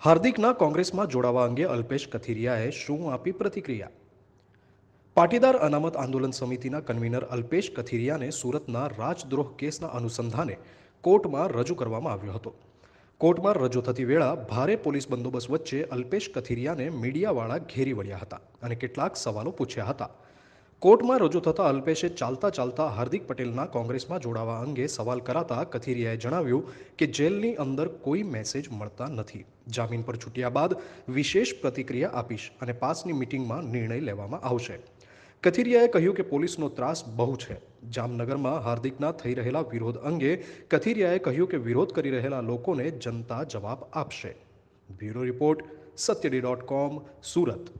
હાર્દિકના કોંગ્રેસમાં જોડાવા અંગે અલ્પેશ કથિરિયાએ શું આપી પ્રતિક્રિયા? પાટીદાર અનામત આંદોલન સમિતિના કન્વીનર અલ્પેશ કથિરિયાને સુરતના રાજદ્રોહ કેસના અનુસંધાને કોર્ટમાં રજૂ કરવામાં આવ્યો હતો. કોર્ટમાં રજૂ થતી વેળા ભારે પોલીસ બંદોબસ્ત વચ્ચે અલ્પેશ કથિરિયાને મીડિયાવાળા ઘેરી વળ્યા હતા અને કેટલાક સવાલો પૂછ્યા હતા. કોર્ટમાં રજૂ થતા અલ્પેશે ચાલતા ચાલતા હાર્દિક પટેલના કોંગ્રેસમાં જોડાવા અંગે સવાલ કરાતા કથિરિયાએ જણાવ્યું કે જેલની અંદર કોઈ મેસેજ મળતા નથી. જામીન પર છૂટ્યા બાદ વિશેષ પ્રતિક્રિયા આપીશ અને પાસની મિટિંગમાં નિર્ણય લેવામાં આવશે. કથિરિયાએ કહ્યું કે પોલીસનો ત્રાસ બહુ છે. જામનગરમાં હાર્દિકના થઈ રહેલા વિરોધ અંગે કથિરિયાએ કહ્યું કે વિરોધ કરી રહેલા લોકોને જનતા જવાબ આપશે. Bureau report, સત્યડી dot com, Surat.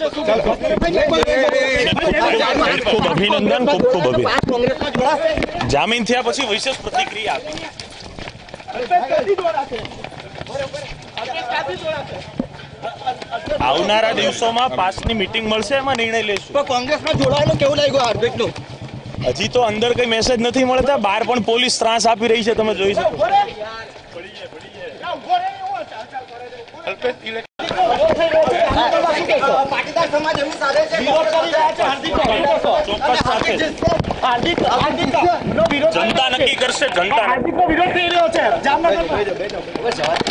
ખૂબ અભિનંદન ખૂબ ખૂબ અભિનંદન જામીન થયા પછી વિશેષ પ્રતિક્રિયા આપી. આવનારા દિવસોમાં પાસની મીટિંગ મળશે એમાં નિર્ણય લેશું. તો કોંગ્રેસમાં જોડાવાનું કેવું લાગ્યું હાર્દિકનું હજી તો અંદર કઈ મેસેજ નથી મળતા બહાર પણ પોલીસ ત્રાસ આપી રહી છે તમે જોઈ શકો પાટીદાર સમાજ એમની સાથે છે વિરોધ કરી રહ્યા છે. હાર્દિક હાર્દિક હાર્દિક નો વિરોધ જનતા નક્કી કરશે જનતા હાર્દિકનો વિરોધ થઈ રહ્યો છે જામનગરમાં